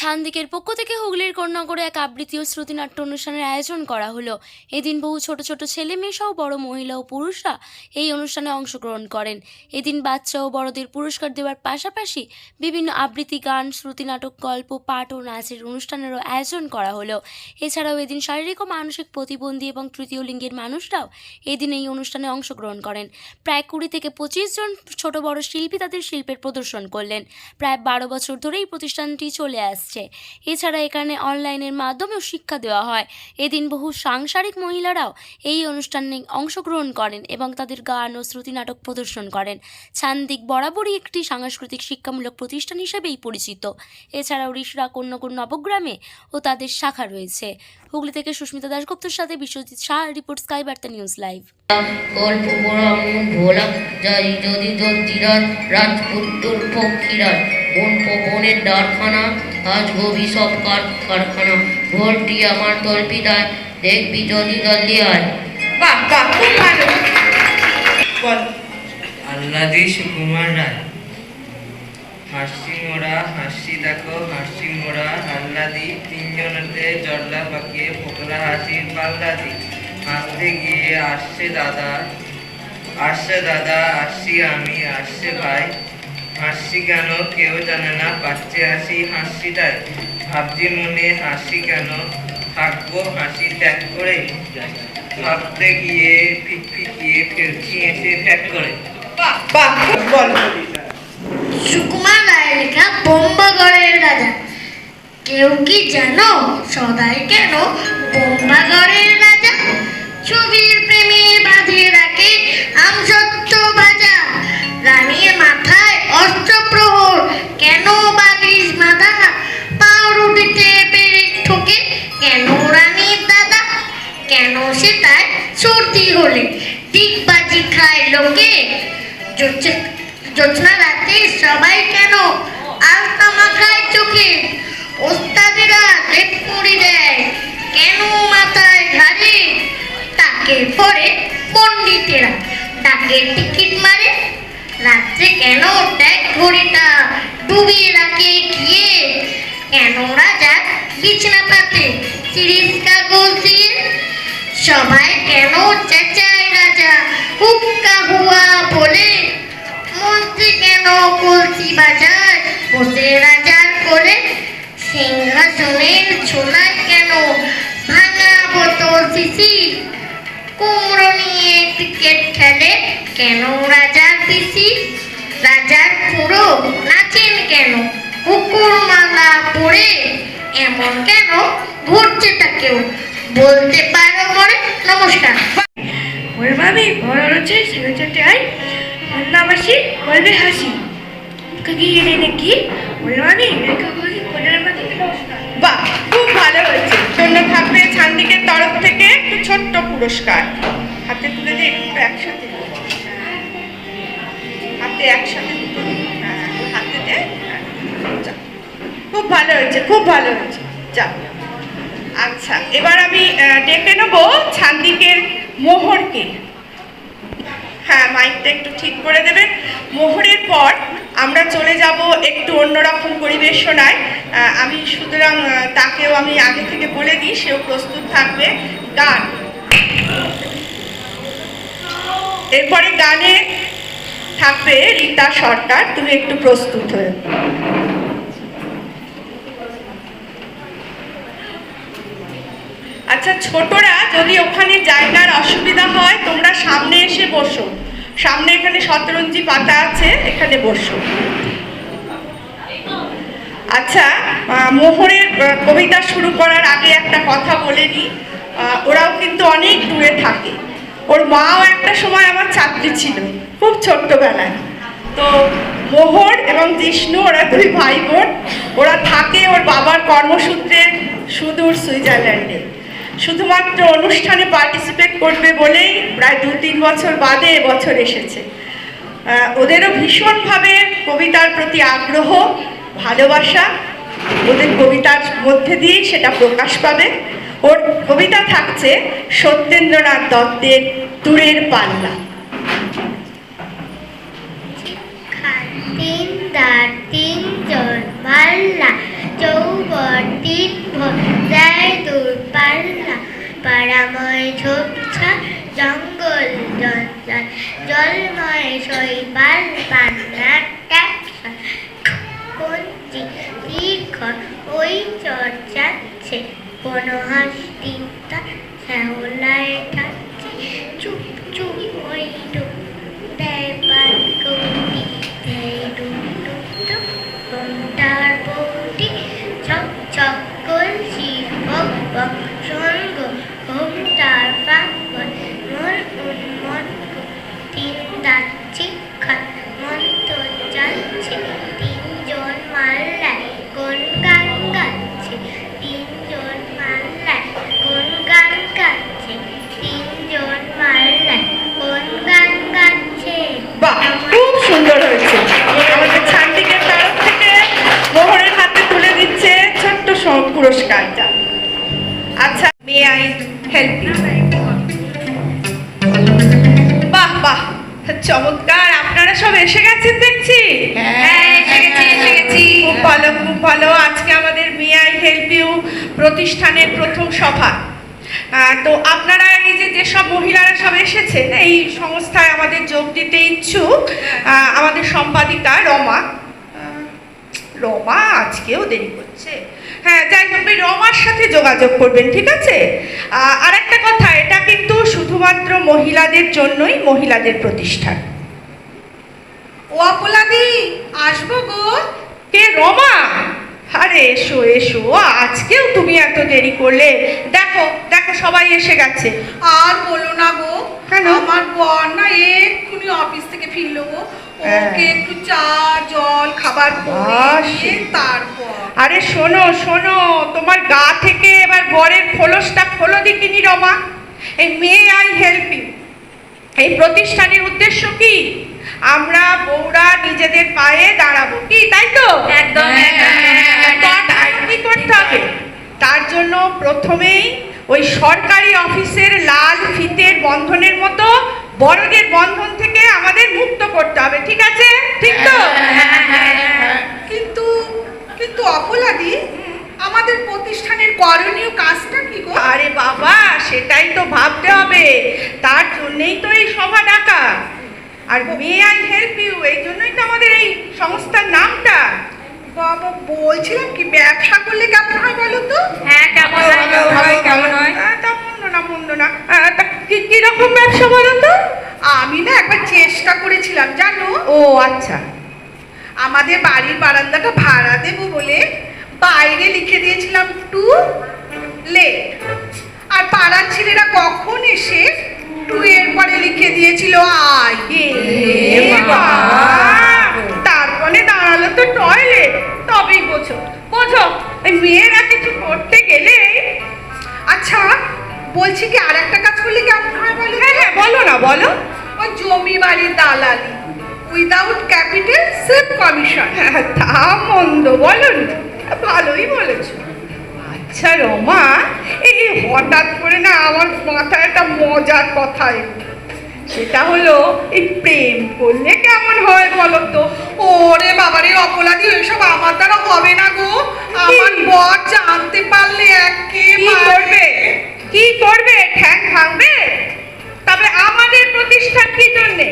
ছান্দিকের পক্ষ থেকে হুগলির কন্যাগড়ে এক আবৃত্তি ও শ্রুতিনাট্য অনুষ্ঠানের আয়োজন করা হলো। এদিন বহু ছোট ছোট ছেলে মেয়ে সহ বড় মহিলা ও পুরুষরা এই অনুষ্ঠানে অংশগ্রহণ করেন। এদিন বাচ্চা ও বড়দের পুরস্কার দেওয়ার পাশাপাশি বিভিন্ন আবৃত্তি, গান, শ্রুতিনাটক, গল্প, পাঠ ও নাচের অনুষ্ঠানেরও আয়োজন করা হলো। এছাড়াও এদিন শারীরিক ও মানসিক প্রতিবন্ধী এবং তৃতীয় লিঙ্গের মানুষরাও এদিন এই অনুষ্ঠানে অংশগ্রহণ করেন। প্রায় কুড়ি থেকে পঁচিশ জন ছোট বড় শিল্পী তাদের শিল্পের প্রদর্শন করলেন। প্রায় বারো বছর ধরে এই প্রতিষ্ঠানটি চলে আসছে। এছাড়া এখানে অনলাইনের মাধ্যমেও শিক্ষা দেওয়া হয়। এদিন বহু সাংসারিক মহিলারাও এই অনুষ্ঠানে অংশগ্রহণ করেন এবং তাদের গান ও শ্রুতি নাটক প্রদর্শন করেন। ছান্দিক বরাবরই একটি সাংস্কৃতিক শিক্ষামূলক প্রতিষ্ঠান হিসেবেই পরিচিত। এছাড়াও ঋষরা কন্যাকুর নবগ্রামে ও তাদের শাখা রয়েছে। হুগলি থেকে সুস্মিতা দাশগুপ্তর সাথে বিশ্বজিৎ শাহ, রিপোর্ট স্কাই বার্তা নিউজ লাইভ। যদি তোর তিরাত রাজপুত্তর পক্ষীরাত বন পবনের ডারখানা আজ গবি সব কারখানা? ভোরটি আমার তল্পিদায় দেখবি যদি দল্লি আয়। বাহ বাহ খুব ভালো। বল। আহ্লাদি সুকুমার রায়। হাসি মোড়া হাসি দেখো হাসি মোড়া আহ্লাদি। তিনজনেতে জল্লা পাকিয়ে ফোকলা হাসির পাল্লাদি। হাসতে গিয়ে আসছে দাদা আসছে দাদা আসছি আমি আসছে ভাই। হাসছি কেন? কেউ জানে না পাচ্ছে হাসি হাসিটাই ভাবছি মনে হাসি কেন? থাকব হাসি ত্যাগ করে ভাবতে গিয়ে ফিটফিটিয়ে ফেলছি এসে ত্যাগ করে। সুকুমার রায়ের লেখা বোম্বাগড়ের রাজা। কেউ কি জানো সদাই কেন বোম্বাগড়ের রাজা? ছবির প্রেমে বাঁধে রাখে আমসত্ব কেন সেটায় সর্দি হলে। টিকবাজি খায় লোকে। জোৎস- জোৎস্না রাতে সবাই কেন আলতা মাখায় চোখে? ওস্তাদেরা লেপ মুড়ি দেয় কেন মাথায় ঘাড়ে? তাকে পরে পণ্ডিতেরা। তাকে টিকিট মারে। রাত্রে কেন দেখ ঘড়িটা ডুবিয়ে রাখে গিয়ে? কেন রাজা বিছনা পাতে সিরিজ কাগজ দিয়ে সবাই কেন চেঁচায় রাজা? হুক্কা হুয়া বলে, মন্ত্রী কেন কলসি বাজার বসে রাজার কোলে সিংহাসনের ছোলায় কেন? ভাঙা বোতল শিশি কুমড়ো নিয়ে ক্রিকেট খেলে কেন রাজার পিসি? রাজার খুঁড়ো নাচেন কেন? কুকুর মালা পরে এমন কেন ঘুরছে তাকেও? বলতে পারো মরে নমস্কার। ওর ভাবি বড় ছেলে ছোটে আয় রান্নাবাসি বলবে হাসি। কাকি গেলে নাকি? ওর ভাবি মাঝে নমস্কার। বাহ খুব ভালো হয়েছে। জন্য থাকবে ছান্দিকের তরফ থেকে একটু ছোট্ট পুরস্কার। হাতে তুলে দিয়ে একটু একসাথে। হাতে একসাথে হ্যাঁ, হাতে দে। হ্যাঁ, খুব ভালো হয়েছে খুব ভালো হয়েছে। যা। আচ্ছা এবার আমি ডেকে নেব ছান্দিকের মোহরকে। হ্যাঁ মাইকটা একটু ঠিক করে দেবেন। মোহরের পর আমরা চলে যাব একটু অন্যরকম পরিবেশনায়। আমি সুতরাং তাকেও আমি আগে থেকে বলে দিই, সেও প্রস্তুত থাকবে গান। এরপরে গানে থাকবে রীতা সরকার, তুমি একটু প্রস্তুত হয়ে আচ্ছা ছোটরা যদি ওখানে জায়গার অসুবিধা হয়, তোমরা সামনে এসে বসো। সামনে এখানে শতরঞ্জি পাতা আছে, এখানে বসো। আচ্ছা মোহরের কবিতা শুরু করার আগে একটা কথা বলে নিই। ওরাও কিন্তু অনেক দূরে থাকে। ওর মাও একটা সময় আমার ছাত্রী ছিল, খুব ছোট্টবেলায়। তো মোহর এবং জিষ্ণু, ওরা দুই ভাই বোন, ওরা থাকে ওর বাবার কর্মসূত্রে সুদূর সুইজারল্যান্ডে। শুধুমাত্র অনুষ্ঠানে পার্টিসিপেট করবে বলেই প্রায় দু তিন বছর বাদে এবছর এসেছে। ওদেরও ভীষণভাবে কবিতার প্রতি আগ্রহ, ভালোবাসা, ওদের কবিতার মধ্যে দিয়েই সেটা প্রকাশ পাবে। ওর কবিতা থাকছে সত্যেন্দ্রনাথ দত্তের দূরের পাল্লা। তিন তার তিন জন মাল্লা চৌবর তিন ভর যায় দূর পাল্লা পাড়াময় ঝোপঝাড় জঙ্গল জঞ্জাল জলময় শৈবাল পান্নার ট্যাক্সা কঞ্চি শিখর ওই চর যাচ্ছে কোনো হাসতি তার শ্যাওলায় যাচ্ছে চুপ চুপ, ওই ডুব দেয় পান তিনজন গান তিনজন গান খুব সুন্দর মোহরের তুলে দিচ্ছে ছোট্ট পুরস্কারটা। আচ্ছা মে আই হেল্প ইউ বাহ বাহ চমৎকার আপনারা সব এসে গেছেন দেখছি? হ্যাঁ এসে গেছি এসে গেছি। খুব ভালো খুব ভালো। আজকে আমাদের মে আই হেল্প ইউ প্রতিষ্ঠানের প্রথম সভা। তো আপনারা এই যে যেসব মহিলারা সব এসেছেন এই সংস্থায় আমাদের যোগ দিতে ইচ্ছুক আমাদের সম্পাদিকা রমা। রমা আজকেও দেরি করছে। হ্যাঁ যাই হোক রমার সাথে যোগাযোগ করবেন ঠিক আছে? আর একটা কথা এটা কিন্তু শুধুমাত্র মহিলাদের জন্যই মহিলাদের প্রতিষ্ঠান। ও অপলাদি আসব গো। কে রমা? আরে এসো এসো আজকেও তুমি এত দেরি করলে। দেখো দেখো সবাই এসে গেছে। আর বলো না গো কেন? আমার বর না এক্ষুনি অফিস থেকে ফিরলো হ্যাঁ। ওকে একটু চা জল খাবার। দিয়ে তারপর আরে শোনো শোনো তোমার গা থেকে এবার বরের খোলসটা খোলো দেখিনি রমা এই মে আই হেল্প ইউ। এই প্রতিষ্ঠানের উদ্দেশ্য কি? আমরা বউরা নিজেদের পায়ে দাঁড়াবো। কি তাই তো? একদম, তার জন্য কি করতে হবে? তার জন্য প্রথমেই ওই সরকারি অফিসের লাল ফিতের বন্ধনের মতো বড়দের বন্ধন থেকে আমাদের মুক্ত করতে হবে ঠিক আছে? ঠিক তো? কিন্তু কিন্তু অপলাদি আমাদের প্রতিষ্ঠানের করণীয় কাজটা কি গো? আরে বাবা সেটাই তো ভাবতে হবে। তার জন্যই তো এই সভা ডাকা। আর মে আই হেল্প ইউ এই জন্যই তো আমাদের এই সংস্থার নামটা। বাবা বলছিলাম কি ব্যবসা করলে কেমন হয় বলো তো? হ্যাঁ কেমন হয়? কেমন হয়? তা মন্দ না মন্দ না। কি কীরকম ব্যবসা বলো তো আমি না একবার চেষ্টা করেছিলাম জানো? ও আচ্ছা। আমাদের বাড়ির বারান্দাটা ভাড়া দেবো বলে বাইরে লিখে দিয়েছিলাম টু লেট। আর পাড়ার ছেলেরা কখন এসে টু এর পরে লিখে দিয়েছিল আই তারপরে দাঁড়াল তো টয়লেট। তবেই বোঝো বোঝো এই মেয়েরা কিছু করতে গেলে। আচ্ছা বলছি কি আর একটা কাজ করলে কেমন হয় বলো হ্যাঁ হ্যাঁ বলো না বলো। ওই জমি বাড়ির দালালি উইদাউট ক্যাপিটাল সেফ কমিশন তা মন্দ বলনি। ভালোই বলেছ। আচ্ছা রমা এই হঠাৎ করে না আমার মাথায় একটা মজার কথা সেটা হলো এই প্রেম করলে কেমন হয় বলো তো? ওরে বাবারে অপরাধী ওইসব আমার দ্বারা হবে না গো। আমার কি? বর জানতে পারলে কি একেবারে করবে? কি করবে? ঠ্যাং ভাঙবে? প্রতিষ্ঠান কি জন্যে।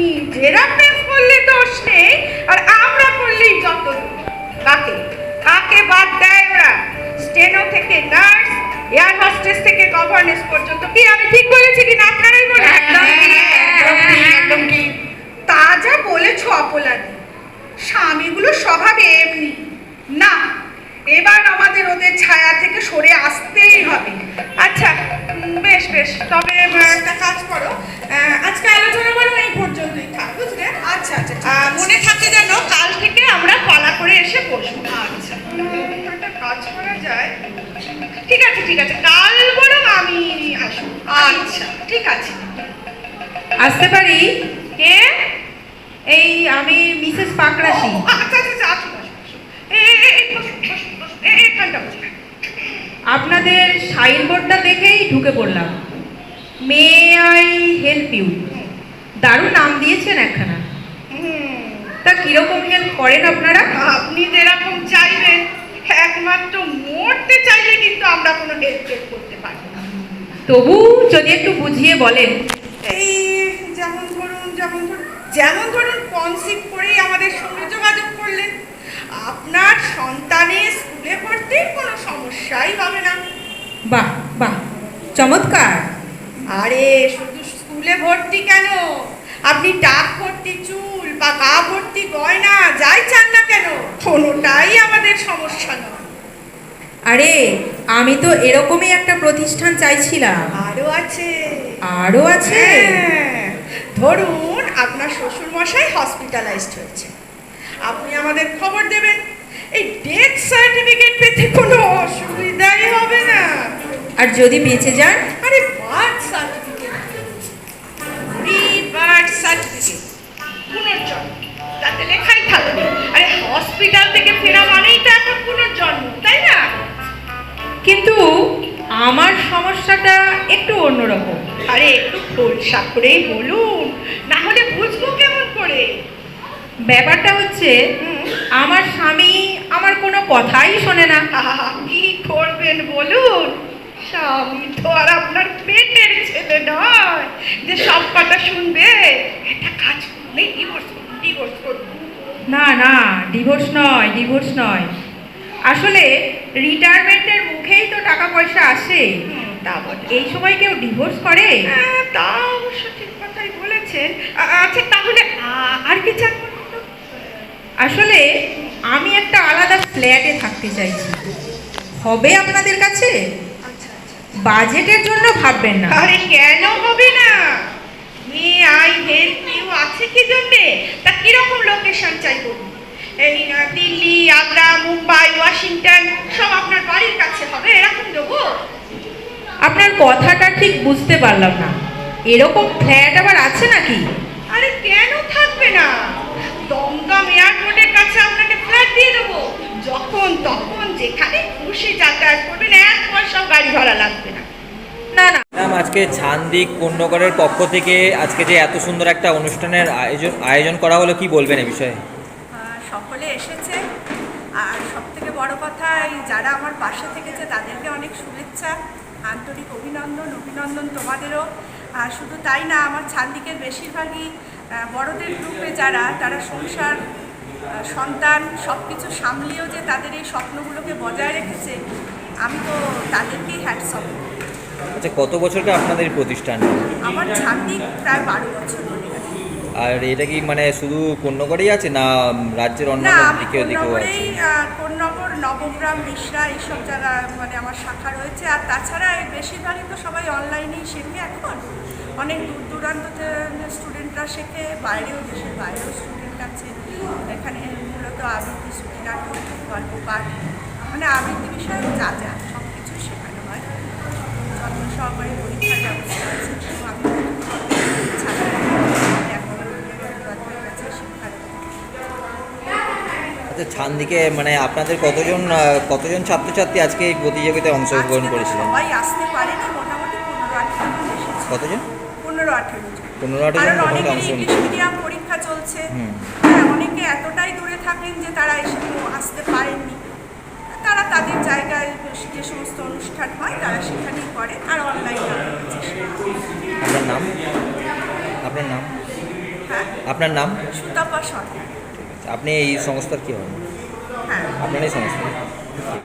নিজেরা প্রেম করলে দোষ নেই আর আমরা করলেই যত। কাকে? কাকে বাদ দেয় ওরা? স্টেনো থেকে নার্স এয়ার হোস্টেস থেকে গভর্নেন্স পর্যন্ত। কি আমি ঠিক বলেছি কিনা আপনারাই বলেন? একদম ঠিক, একদম একদম ঠিক। তা যা বলেছ অপলাদি স্বামীগুলোর স্বভাব এমনি। না এবার আমাদের ওদের ছায়া থেকে সরে আসতেই হবে। বেশ তবে একটা কাজ করো। আজকে আলোচনা করো এই পর্যন্তই থাক বুঝলে? আচ্ছা আচ্ছা। মনে থাকে যেন কাল থেকে আমরা পালা করে এসে বসবো। আচ্ছা। একটা কাজ করা যায়। ঠিক আছে ঠিক আছে কাল বরং আমি আসব। আচ্ছা ঠিক আছে। আসতে পারি? কে? এই আমি মিসেস পাকরাশি আচ্ছা সাইনবোর্ডটা দেখেই ঢুকে পড়লাম। মে আই হেল্প ইউ দারুণ নাম দিয়েছেন একখানা। হুম, তা কীরকম হেল্প করেন আপনারা? আপনি যেরকম চাইবেন একমাত্র মরতে চাইলে কিন্তু আমরা কোনো হেল্প করতে পারি না। তবু যদি একটু বুঝিয়ে বলেন। এই যেমন ধরুন যেমন ধরুন যেমন ধরুন কনসিভ করেই আমাদের সঙ্গে যোগাযোগ করলেন। আপনার সন্তানের স্কুলে পড়তে কোনো সমস্যাই হবে না। বাহ বাহ চমৎকার। আরে শুধু স্কুলে ভর্তি কেন? আপনি টাক ভর্তি চুল বা গা ভর্তি গয়না যাই চান না কেন কোনোটাই আমাদের সমস্যা নয়। আরে আমি তো এরকমই একটা প্রতিষ্ঠান চাইছিলাম। আরও আছে। আরও আছে? হ্যাঁ, ধরুন আপনার শ্বশুর মশাই হসপিটালাইজড হয়েছে। আপনি আমাদের খবর দেবেন। এই ডেথ সার্টিফিকেট পেতে কোনো অসুবিধাই হবে না। আর যদি বেঁচে যান, আরে birth certificate pre birth certificate পুনর্জন্ম। তাতে লেখাই থাকবে। আরে হসপিটাল থেকে ফেরা মানেই তো একটা পুনর্জন্ম, তাই না? কিন্তু আমার সমস্যাটা একটু অন্যরকম। আরে একটু খোলসা করেই বলুন, না হলে বুঝব কেমন করে? ব্যাপারটা হচ্ছে আমার স্বামী আমার কোনো কথাই শোনে না। কি করবেন বলুন? স্বামী তো আর আপনার পেটের ছেলে নয়। যে সব কথা শুনবে একটা কাজ করলে ডিভোর্স ডিভোর্স না না ডিভোর্স নয় ডিভোর্স নয়। আসলে রিটায়ারমেন্টের মুখেই তো টাকা পয়সা আসে। এই সময় কেউ ডিভোর্স করে? হ্যাঁ, তা অবশ্য ঠিক কথাই বলেছেন। আচ্ছা তাহলে আর কি চান? আসলে আমি একটা আলাদা ফ্ল্যাটে থাকতে চাইছি। হবে আপনাদের কাছে? আচ্ছা আচ্ছা। বাজেটের জন্য ভাববেন না। আরে কেন হবে না? মে আই হেল্প ইউ আছে কি জন্যে? তা কীরকম লোকেশন চাই বলুন এই দিল্লি আগ্রা মুম্বাই ওয়াশিংটন সব আপনার বাড়ির কাছে হবে এরকম দেবো? আপনার কথাটা ঠিক বুঝতে পারলাম না। এরকম ফ্ল্যাট আবার আছে নাকি? আরে কেন থাকবে না? দমদম এয়ারপোর্টের কাছে আপনাকে ফ্ল্যাট দিয়ে দেবো। যখন তখন যেখানে খুশি যাতায়াত করবেন এক পয়সাও গাড়ি ভাড়া লাগবে না। না না। ম্যাডাম আজকে ছান্দিক কন্যগড়ের পক্ষ থেকে আজকে যে এত সুন্দর একটা অনুষ্ঠানের আয়োজন আয়োজন করা হলো কি বলবেন এ বিষয়ে? সকলে এসেছে। আর সব থেকে বড় কথা এই যারা আমার পাশে থেকেছে তাদেরকে অনেক শুভেচ্ছা আন্তরিক অভিনন্দন অভিনন্দন তোমাদেরও। আর শুধু তাই না আমার ছান্দিকের বেশিরভাগই বড়দের গ্রুপে যারা তারা সংসার সন্তান সব কিছু সামলিয়েও যে তাদের এই স্বপ্নগুলোকে বজায় রেখেছে আমি তো তাদেরকেই হ্যাটসঅপ আচ্ছা কত বছরকে আপনাদের প্রতিষ্ঠান? আমার ছান্দিক প্রায় বারো বছর আর এটা কি মানে শুধু কন্যগড়েই আছে না রাজ্যের অন্য দিকেও দিকেও আছে? কোন্নগর নবগ্রাম মিশ্রা এইসব জায়গা মানে আমার শাখা রয়েছে। আর তাছাড়া বেশিরভাগই তো সবাই অনলাইনেই শেখে এখন অনেক দূর দূরান্ততে স্টুডেন্টরা শেখে বাইরেও দেশের বাইরেও স্টুডেন্ট আছে। এখানে মূলত আবৃত্তি শ্রুতি নাটক গল্প পাঠ মানে আবৃত্তি বিষয়ে যা যা সব কিছু শেখানো হয়। যত্ন সহকারে পরীক্ষার ব্যবস্থা আছে। আমি আচ্ছা ছান্দিকে মানে আপনাদের কতজন কতজন ছাত্রছাত্রী আজকে এই প্রতিযোগিতায় অংশগ্রহণ করেছিলেন? কতজন? পনেরো আঠেরো কারণ অনেকেরই ইংলিশ মিডিয়াম পরীক্ষা চলছে। হ্যাঁ অনেকে এতটাই দূরে থাকেন যে তারা এসে আসতে পারেননি। তারা তাদের জায়গায় যে সমস্ত অনুষ্ঠান হয় তারা সেখানেই করে আর অনলাইনে আপনার নাম? আপনার নাম? হ্যাঁ। আপনার নাম? সুতাপা সরকার। আপনি এই সংস্থার কি হন? হ্যাঁ। আপনার এই সংস্থা।